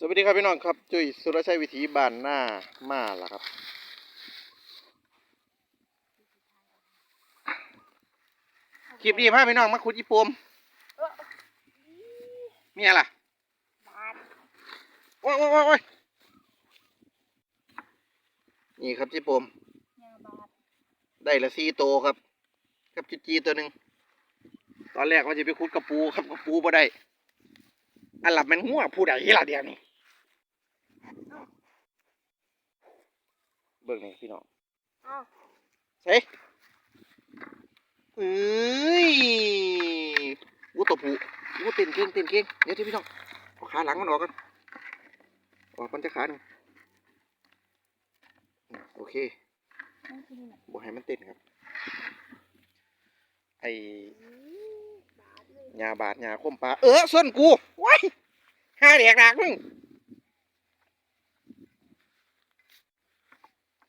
สวัสดีครับพี่น้องครับ จุ้ยสุรชัยวิถีบ้านหน้ามาล่ะครับ คลิปนี้พาพี่น้องมาขุดญี่ปุ่มเมียล่ะบาทโอ้ยโอ้ยโอ้ยนี่ครับญี่ปุ่มได้ละสี่โตครับ กับจุจีตัวหนึ่งตอนแรกว่าจะไปขุดกระปูครับกระปูบ่ได้อันหลับมันงัวผู้ใดล่ะเดียวนี้ เบิ่งนี่พี่น้องอ้าวเฮ้ยเอ้ยอู้ตัวผู้อู้เต้นเก่งเต้นเก่งเดี๋ยวที่พี่น้องเอาขาหลังมันออกกันออกมันจะขาหนึ่งอืมโอเคนั่นคือนี่นะบอกให้มันเต้นครับ ไอ้อืมบาทเลยยาบาดยาคมปลาเออส่วนกูว้ายห้าเด็กดักมึง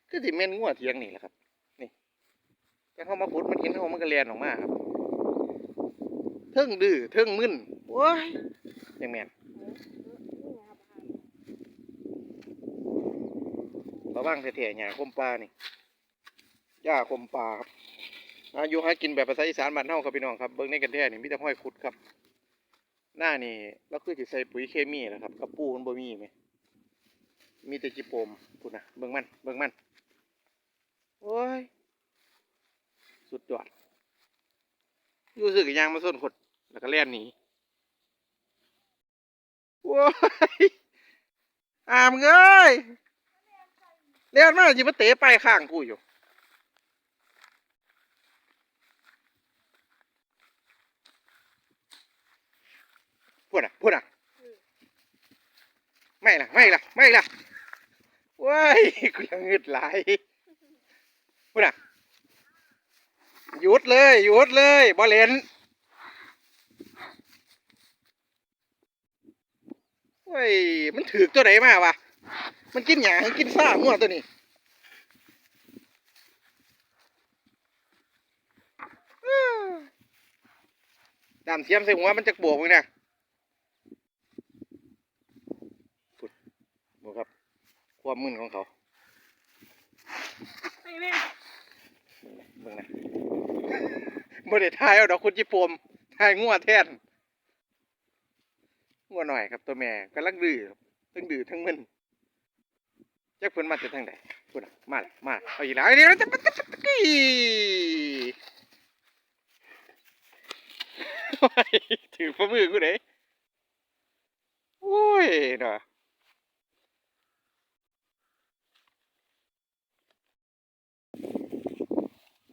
คือที่เม่นงัวเทียงนี่แหละครับ นี่แต่เข้ามาพุดมันเห็นเขามันก็เลียนออกมาครับเทิงดื้อเทิงมึนว้ายยังแม่นเออเออนี่ยาบาทระวังแท้ๆยาคมปลานี่ย่าคมปลาครับอายุหากินแบบภาษาอีสานบ้านเฮาครับพี่น้องครับเบิ่งในกันแท้นี่มีแต่ห้อยขุดครับ หน้านี่เราคือสิใส่ปุ๋ยเคมีแหละครับกระปูมันบ่มีไหมมีแต่จิโปมพูดนะเบิ่งมันเบิ่งมัน โอ้ย สุดยอดรู้สึกยางมาส้นขดแล้วก็แล่นหนีโอ้ยอามเอ้ยเล่นมาจิมาเตะไปข้างกูอยู่พูดอะพูดอะไม่ล่ะ ไม่ล่ะ ไม่ล่ะว้ายกูยังงึดไหลาย พูดอะหยุดเลยหยุดเลยบอเลนเว้ยมันถือตัวไหนมาวะมันกินหยางกินซ่ามั่วตัวนี้ดำเทียมใส่หัวมันจะบวกมึงนะพุดดูครับ ความมึนของเขาไปแม่เบิ่งนะเบิ่ได้ทายเอาดอกคุณจิปมทายงัวแทนงัวหน่อยครับตัวแม่กำลังดื้อครับทั้งดื้อทั้งมึนจักเพิ่นมาจากทางใดพุ่นน่ะมาละมาละเอาอีกแล้วเดี๋ยวจะจะจะจะกี้ถือฝ่ามือกูเด้โอ้ยเนาะ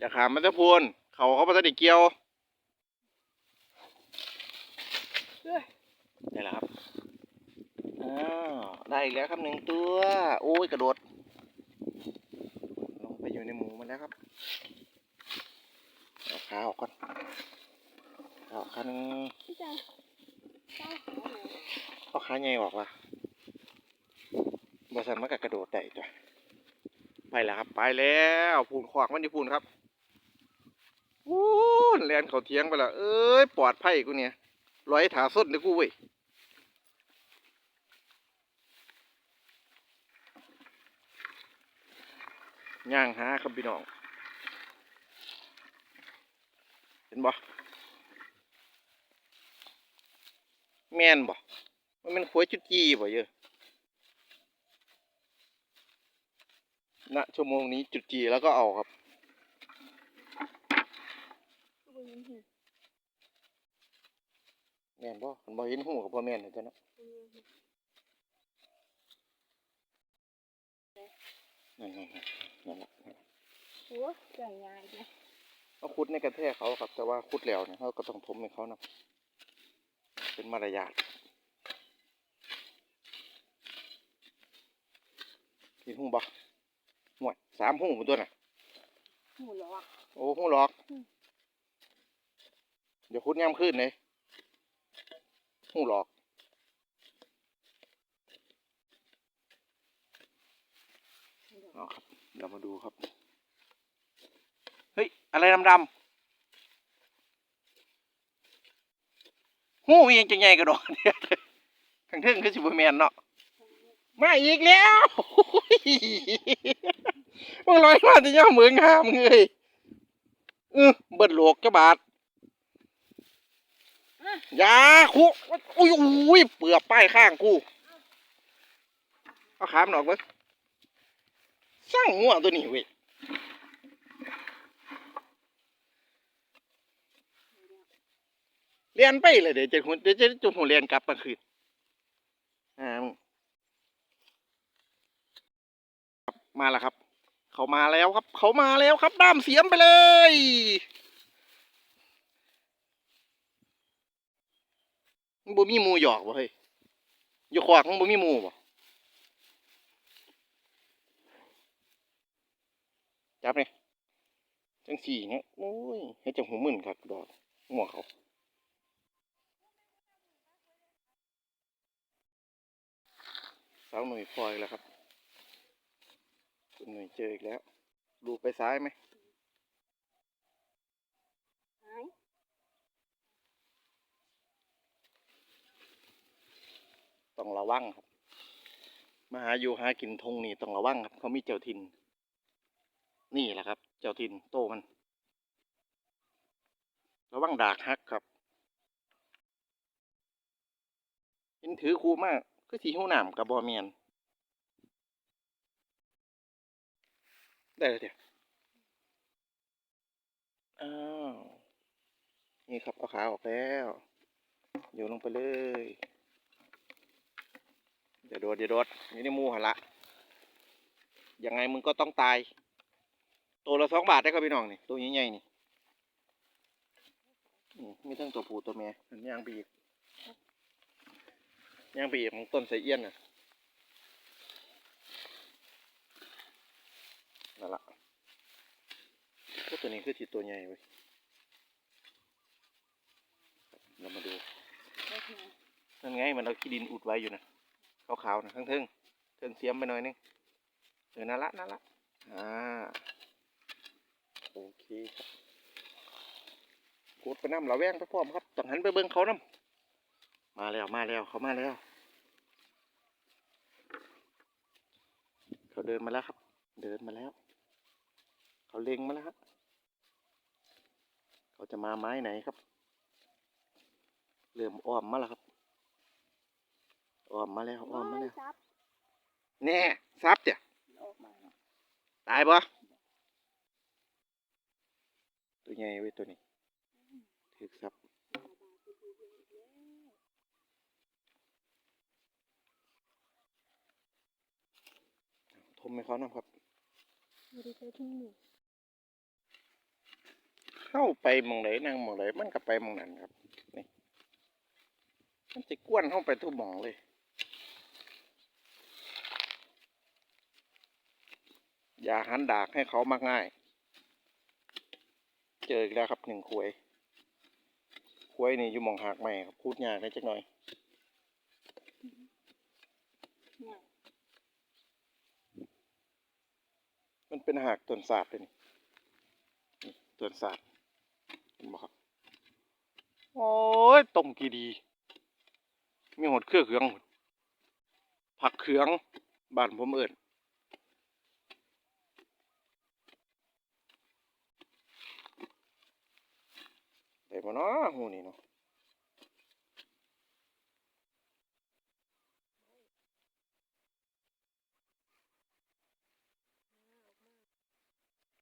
อย่าขามมันจะพูนเขาเขามาจะด้เกี่ยวเฮ้ยนี่แหละครับอ้าวได้อีกแล้วครับหนึ่งตัวโอ้ยกระโดดลงไปอยู่ในหมูมันแล้วครับเอาขาออกก่อนขาออกขาหนึงพี่จังเจ้าขอหนูเอาขาใหญ่ออกว่ะบสันมันก็กระโดดได้จ้ะไปแล้วครับ ไปแล้วพูนขวากมันอยู่พูนครับ วู้นแลนเขาเทียงไปแล้วเอ้ย ปลอดภัยกูเนี่ยร้อยถาส้นเด้อกูเว้ยย่างหาครับพี่น้อง เห็นบ่แม่นบ่มันเป็นขวยจุดจีบ่เยอะณชั่วโมงนี้จุดจีแล้วก็เอาครับ กู เป็นยังไงแม่นบ่คันบ่เห็นหูกับบ่แม่นเด้อเนาะนั่นๆๆนั่นแหละโอ้เก่งงานเลยเขาขุดในกระแทกเขาครับ แต่ว่าขุดแล้วเนี่ยเขาก็ต้องทมให้เขานะเป็นมารยาทเห็นหูบ่ห่วยสามหูหมดตัวน่ะหมูหรอวะโอ้หูหลอกอืมเดี๋ยวคุดย่ำขึ้นเลยหูหลอกเอาครับเรามาดูครับ เฮ้ย อะไรดำๆหูยังจะใหญ่กระโดดเนี่ยข้งทึ่งคือสิบแมนเนาะ มาอีกแล้วมึงลอยมาที่ย่าเหมืองหามเลยเออเบิดโลกจะบาด ยาคุอุ้ยอุ้ยเปลือกป้ายข้างกูเอาขามหนอกเบิ้งสร้างงัวตัวนี้เว้ยเรียนไปเลยเดี๋ยวจะหุ่นเดี๋ยวจะจุ่มหัวเรียนกลับมาคืนอ่ามึงครับมาแล้วครับ เขามาแล้วครับ เขามาแล้วครับด้ามเสียมไปเลย มึงบ่มีหมูหยอกบ่เฮ้ยอยู่ขวากมึงบ่มีหมูบ่จับเนี่ยจังสี่เนี่ยโอ้ยให้จังหูมึนครับดอกหัวเขาสาวหนุ่ยพลอยแล้วครับคุณหนุ่ยเจออีกแล้ว ดูไปซ้ายไหม หาย ต้องระวังครับ มาหาอยู่หากินทงนี่ต้องระวังครับ เขามีเจ้าถิ่นนี่แหละครับ เจ้าถิ่นโตมัน ระวังดากฮักครับเห็นถือคูมากก็สีหูหนามกับบอเมียนได้เลยเดี๋ยวอ้าวนี่ครับเอาขาออกแล้วโยนลงไปเลย เดี๋ยวโดดเดี๋ยวโดดนี่ในหมูหันละยังไงมึงก็ต้องตาย ตัวละสองบาทได้ครับพี่น้องนี่ตัวใหญ่ๆนี่นี่มีทั้งตัวผู้ตัวแม่มันย่างไปอีกย่างไปอีกของต้นไสเอี้ยนน่ะนั่นละพวกตัวนี้คือสีตัวใหญ่เว้ยเรามาดูได้ไงนั่นไงมันเอาขี้ดินอุดไว้อยู่นะ ขาวๆนะทั้งเทิงเทิงเสียมไปหน่อยนึงเออนั่นละนั่นละอ่าโอเคครับกดไปน้ำเราแวงไปพร้อมครับต้องหันไปเบิ้งเขาน้ำมาแล้วมาแล้วเขามาแล้ว เขาเดินมาแล้วครับ เดินมาแล้ว เขาเล็งมาแล้วครับเขาจะมาไม้ไหนครับ เริ่มอ้อมมาแล้วครับ อ้อมมาแล้วอ้อมมาแล้วซับแน่ซับเดี๋ยออกมาตายปะตัวใหญ่เว้ยตัวนี้ถึกซับทมให้เขานะครับไม่ได้ใช้ทุ่งหนึ่งเข้าไปหมองไหนนั่งหมองไหนมันก็ไปหมองนั้นครับนี่มันจะกวนเข้าไปทุกหมองเลย อย่าหันดากให้เขามักง่าย เจออีกแล้วครับหนึ่งขวยขวยนี่อยู่มองหากใหม่ครับพูดยากได้จักหน่อยมันเป็นหากต้นสาดเลยนี่ต้นสาดเห็นบ่ครับโอ้ยต้มกี่ดี มีหดเครื่องเครื่องผักเครืองบ้านผมเอิญ ได้มาเนาะหูนี่เนาะ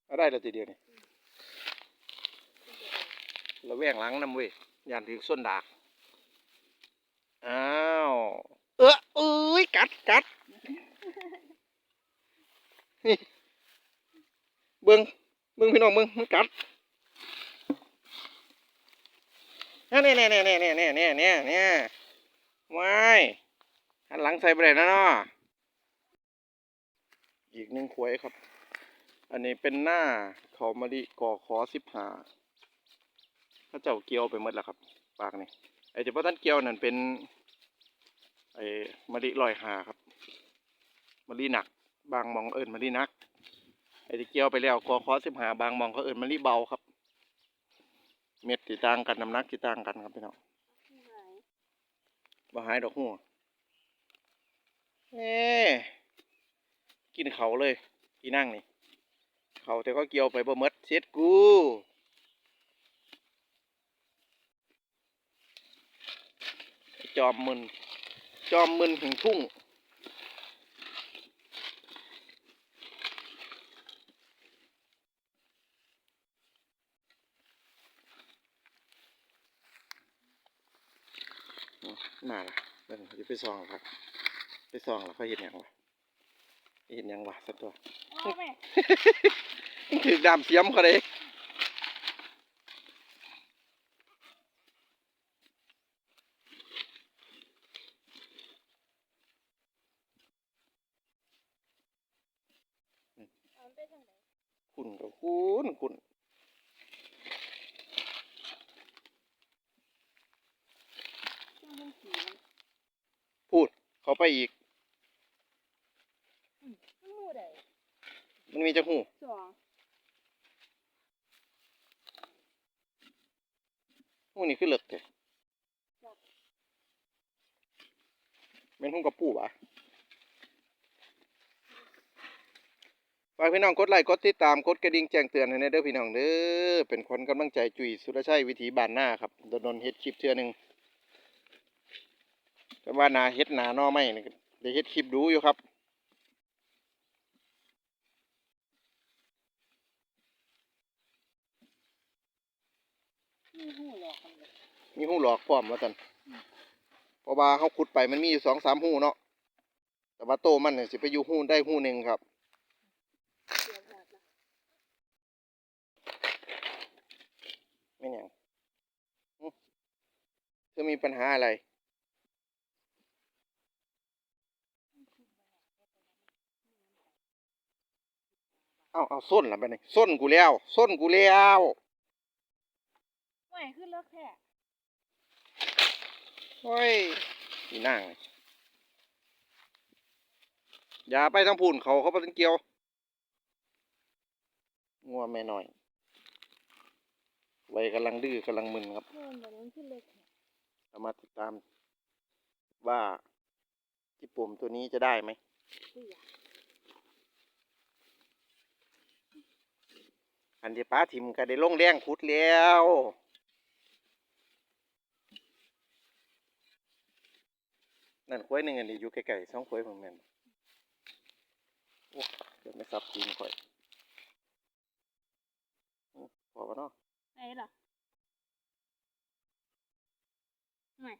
อาได้ล้วทีเดียวนี่ระแวงหลังน้ำเว้ยยานถือส้นดาก อ้าว เออเอ้ย กัดกัดนี่เบิ้งเบิ้งพี่น้องเบิ้งมันกัด เนี่ยเนี่ยเนี่ยเนี่ยเนี่ยเนี่ยเนี่ยเนี่ยเนี่ยว้ายหันหลังใส่ไปเลยนะเนาะอีกหนึ่งขวยครับ อันนี้เป็นหน้าเขามะลิก่อขอสิบหาพระเจ้าเกียวไปหมดแล้วครับ ปากนี่ไอ้เจ้าท่านเกียวนั่นเป็นไอ้มะลิลอยหาครับมะลิหนัก บางมองเอิญมะลินัก ไอ้ที่เกียวไปแล้วกอคอสิบหาบางมองเขาเอิญมะลิเบาครับ เม็ดที่ต่างกันน้ำหนักที่ต่างกันครับพี่น้องหายบ่หายดอกหัวเอ๊กินเขาเลยอีนั่งนี่ เขาแต่ก็เกี่ยวไปบ่มดเซ็ดกูจอมมึน จอมมึนห่งทุ่ง อื มมาละเบิ่งจะไปซองครับไปซองแล้วเขาเห็นหยังวะเห็นหยังวะสักตัวเอาแม่ถือดามเสียมเขาเลยเอาไปทางไหนคุณกับคุณคุณ ช่วงเพิ่งขี่มัน พูด เขาไปอีก มันหมู่ใดมันมีจักหูสองหูนี่คือเหลึกเลยเป็นหูกับปูปะฝากพี่น้องกดไลค์กดติดตามกดกระดิ่งแจ้งเตือนให้ในเด้อพี่น้องเด้อเป็นคนกำลังใจจุยสุรชัยวิถีบ้านหน้าครับโดนโดนๆเฮ็ดคลิปเทื่อหนึง แต่ว่านาเฮ็ดนาหนอไม่เนี่ก็ได้เฮ็ดคลิปดูอยู่ครับมีหูหลอกกันเลยมีหูหลอกพร้อมว่าซั่นเพราะว่าเขาขุดไปมันมีอยู่สองสามหูเนาะ แต่ว่าโตมันเนี่ยสิไปอยู่หูได้หูหนึ่งครับเสียบหลักนะไม่หยังหึเธอมีปัญหาอะไร เอาเอาส้นละไปนี่ส้นกูแล้วส้นกูแล้วไม่ขึ้นเลิกแท้โอ้ยนี่นั่งนี่อย่าไปทั้งพูนเขาเขาไปทั้งเกียวงัวแม่น้อยไว้กำลังดื้อกำลังมึนครับเพิ่มแบบนั้นขึ้นเลิกแท้เรามาติดตามว่าที่ปุ่มตัวนี้จะได้ไหม เสีย อันที่ป้าทิมก็ได้ลงแรงขุดแล้วนั่นควายหนึ่งอันนี้อยู่ไกลๆสองควายผมแม่นโอ้เดี๋ยวไม่ซับจีนข่อยโอ้พอปะเนาะไหนล่ะไม่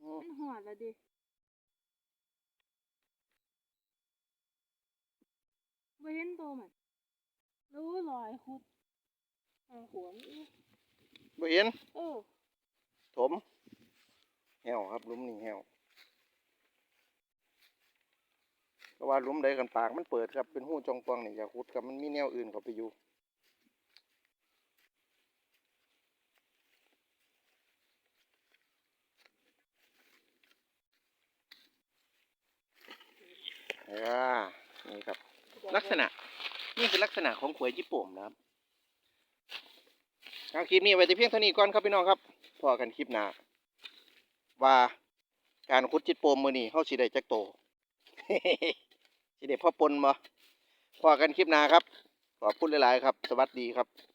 อืมมันหัวแล้วดิไม่เห็นตัวมัน รู้รอยคุดเอาหัวมันอีกบ่เห็นเออถมแหวครับหลุมนี่แหวเพราะว่าหลุมใดกันปากมันเปิดครับเป็นหูจองปองนี่อย่าขุดครับมันมีแนวอื่นเข้าไปอยู่อ่านี่ครับ ลักษณะ นี่คือลักษณะของขวยญี่ปุ่นนะครับเอาคลิปนี้ไว้แต่เพียงเท่านี้ก่อนครับพี่น้องครับพอกันคลิปหน้าว่าการขุดจิตโปมมือนี่เฮาสีได้จักโตสีได้พ่อปนบ่พอกันคลิปหน้าครับขอบคุณหลาย ๆ ครับ สวัสดีครับ